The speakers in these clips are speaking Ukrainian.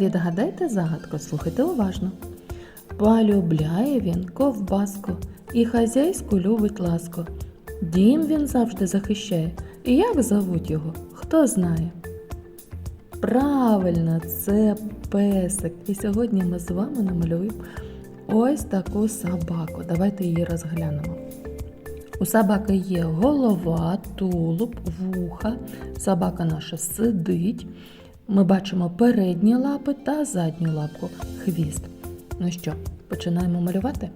відгадайте загадку, слухайте уважно. Полюбляє він ковбаску і хазяйську любить ласку. Дім він завжди захищає. І як зовуть його, хто знає? Правильно, це песик. І сьогодні ми з вами намалюємо ось таку собаку. Давайте її розглянемо. У собаки є голова, тулуб, вуха. Собака наша сидить. Ми бачимо передні лапи та задню лапку, хвіст. Ну що, починаємо малювати?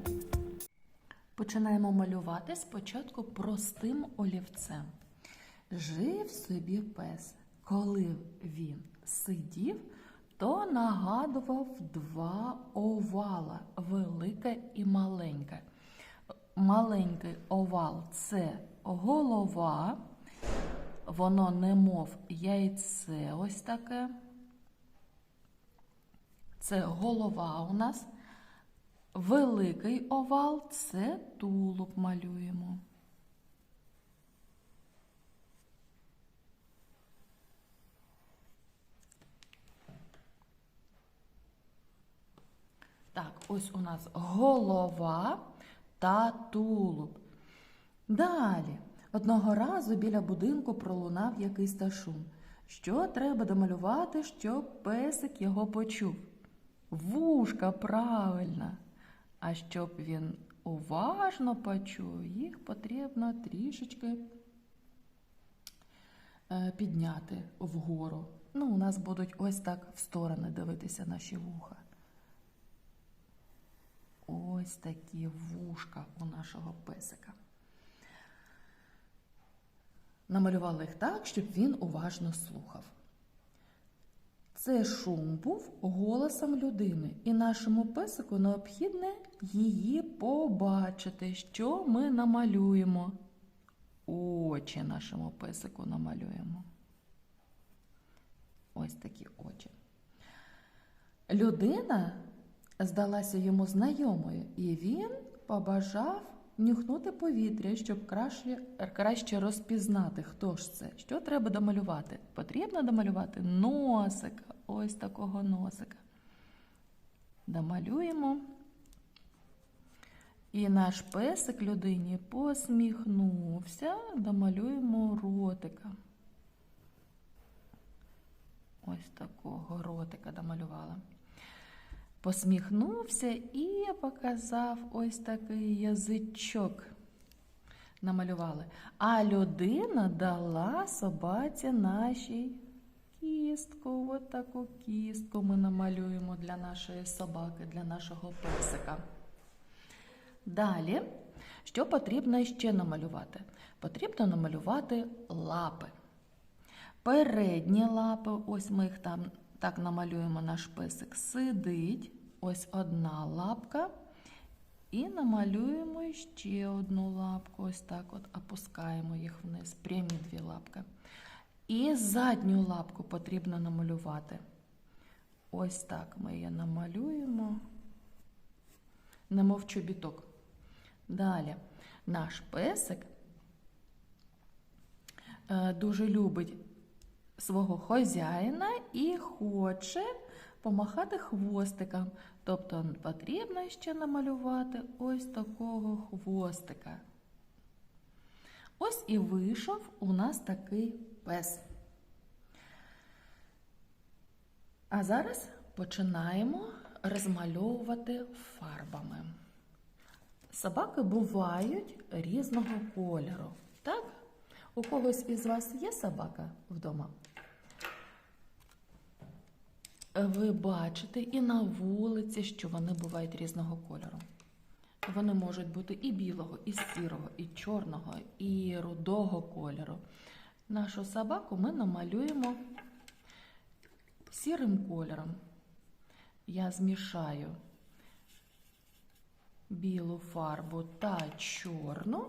Починаємо малювати спочатку простим олівцем. Жив собі пес. Коли він сидів, то нагадував два овала велике і маленьке. Маленький овал це голова, воно немов яйце ось таке. Це голова у нас. Великий овал це тулуб малюємо. Так, ось у нас голова та тулуб. Далі. Одного разу біля будинку пролунав якийсь та шум. Що треба домалювати, щоб песик його почув? Вушка правильно. А щоб він уважно почув, їх потрібно трішечки е, підняти вгору. Ну, у нас будуть ось так в сторони дивитися наші вуха. Ось такі вушка у нашого песика. Намалювали їх так, щоб він уважно слухав. Це шум був голосом людини, і нашому песику необхідне її побачити, що ми намалюємо. Очі нашому песику намалюємо. Ось такі очі. Людина здалася йому знайомою, і він побажав нюхнути повітря, щоб краще, краще розпізнати, хто ж це. Що треба домалювати? Потрібно домалювати носика, ось такого носика. Домалюємо. І наш песик людині посміхнувся, домалюємо ротика. Ось такого ротика домалювала. Посміхнувся і показав ось такий язичок. Намалювали. А людина дала собаці нашій кістку. Ось таку кістку ми намалюємо для нашої собаки, для нашого песика. Далі, що потрібно ще намалювати? Потрібно намалювати лапи. Передні лапи, ось ми їх там так намалюємо наш песик. Сидить, ось одна лапка. І намалюємо ще одну лапку. Ось так от опускаємо їх вниз, прямі дві лапки. І задню лапку потрібно намалювати. Ось так ми її намалюємо, немов чобіток. Далі наш песик е, дуже любить свого хазяїна і хоче помахати хвостиком. Тобто потрібно ще намалювати ось такого хвостика. Ось і вийшов у нас такий пес. А зараз починаємо розмальовувати фарбами. Собаки бувають різного кольору. Так? У когось із вас є собака вдома? Ви бачите і на вулиці, що вони бувають різного кольору. Вони можуть бути і білого, і сірого, і чорного, і рудого кольору. Нашу собаку ми намалюємо сірим кольором. Я змішаю білу фарбу та чорну.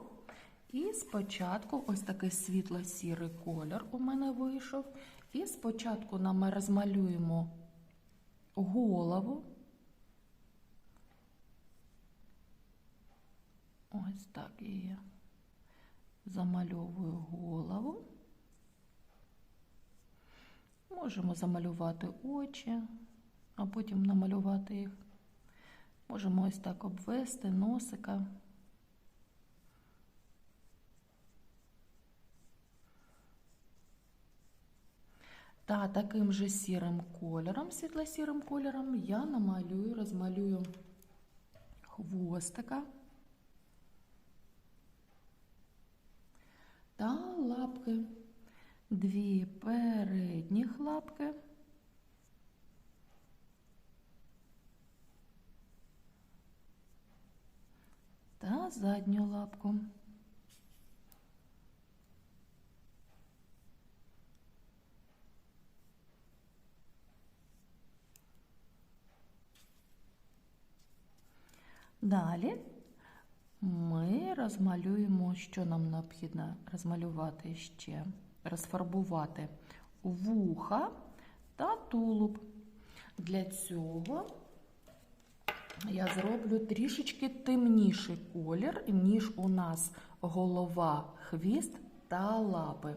І спочатку ось такий світло-сірий колір у мене вийшов. І спочатку нам розмалюємо голову. Ось так її замальовую голову. Можемо замалювати очі, а потім намалювати їх. Можемо ось так обвести носика. Та таким же сірим кольором, світло-сірим кольором я намалюю, розмалюю хвостика та лапки. Дві передніх лапки. Та задню лапку. Далі ми розмалюємо, що нам необхідно розмалювати ще, розфарбувати вуха та тулуб. Для цього я зроблю трішечки темніший колір, ніж у нас голова, хвіст та лапи.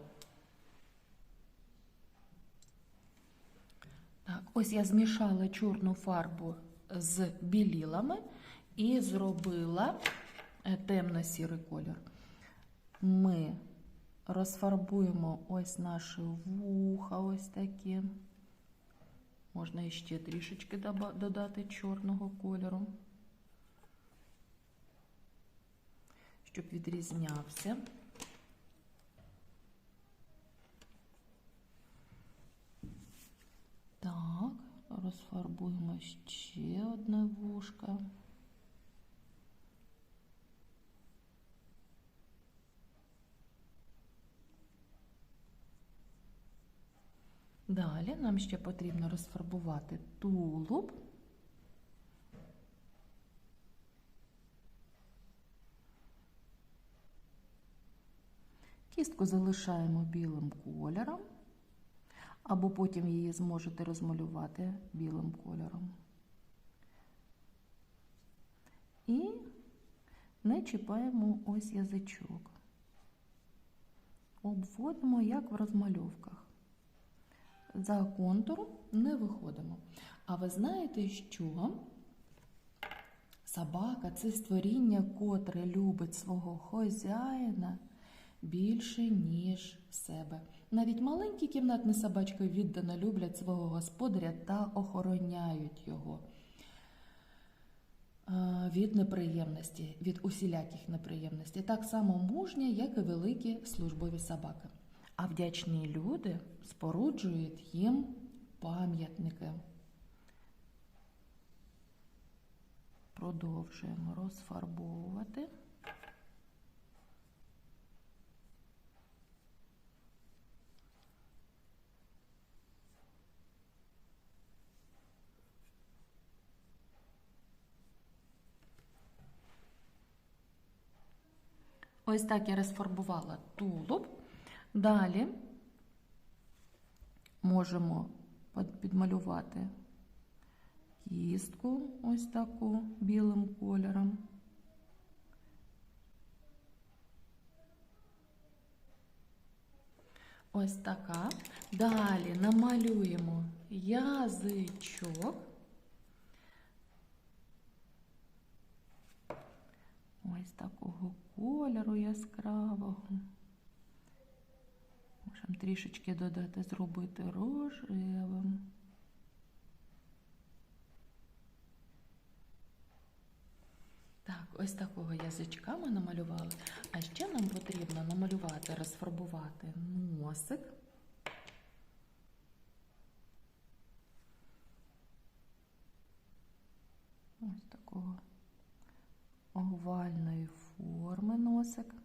Так, ось я змішала чорну фарбу з білілами і зробила е, темно-сірий колір. Ми розфарбуємо ось наші вуха, ось такі. Можна іще трішечки додати чорного кольору, щоб відрізнявся. Так, розфарбуємо ще одне вушко. Далі нам ще потрібно розфарбувати тулуб. Кістку залишаємо білим кольором, або потім її зможете розмалювати білим кольором. І не чіпаємо ось язичок. Обводимо, як в розмальовках за контур не виходимо. А ви знаєте, що собака це створіння, котре любить свого хазяїна більше, ніж себе. Навіть маленькі кімнатні собачки віддано люблять свого господаря та охороняють його е, від неприємності, від усіляких неприємностей. Так само мужня, як і великі службові собаки. А вдячні люди споруджують їм пам'ятники. Продовжуємо розфарбовувати. Ось так я розфарбувала тулуб. Далі можемо підмалювати кістку ось таку білим кольором. Ось така. Далі намалюємо язичок. Ось такого кольору яскравого. Можемо трішечки додати, зробити рожевим. Так, ось такого язичка ми намалювали. А ще нам потрібно намалювати, розфарбувати носик. Ось такого овальної форми носик.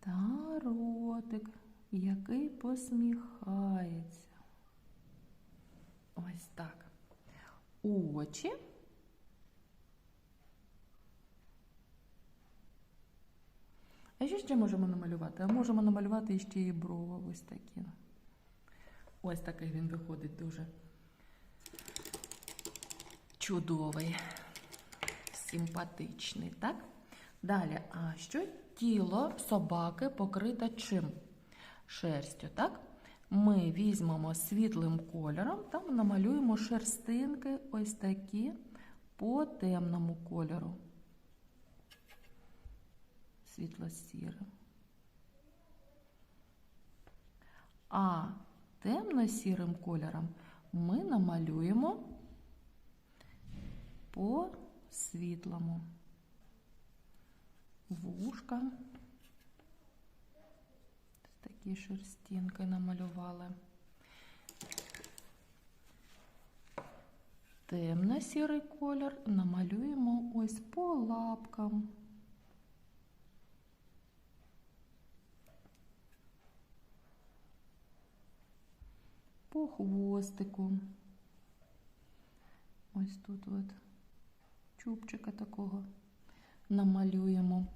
Та ротик, який посміхається. Ось так. Очі. А що ще можемо намалювати? А можемо намалювати ще і брови ось такі. Ось такий він виходить дуже чудовий, симпатичний, так? Далі, а що тіло собаки покрите чим? Шерстю, так? Ми візьмемо світлим кольором та намалюємо шерстинки ось такі по темному кольору. Світло-сірим. А темно-сірим кольором ми намалюємо по світлому вушка. Такі шерстинки намалювали. Темно-сірий колір намалюємо ось по лапкам. По хвостику. Ось тут от чубчика такого намалюємо.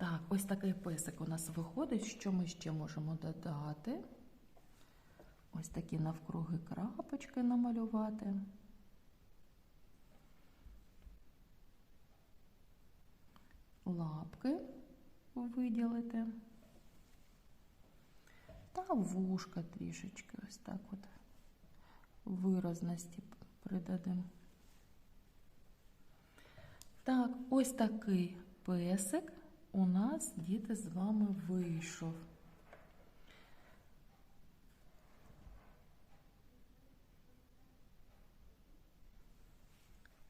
Так, ось такий песик у нас виходить. Що ми ще можемо додати? Ось такі навкруги крапочки намалювати. Лапки виділити. Та вушка трішечки ось так от виразності придадемо. Так, ось такий песик у нас діти з вами вийшов.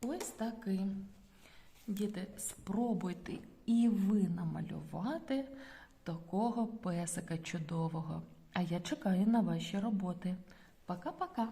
Ось такий. Діти, спробуйте і ви намалювати такого песика чудового. А я чекаю на ваші роботи. Пока-пока!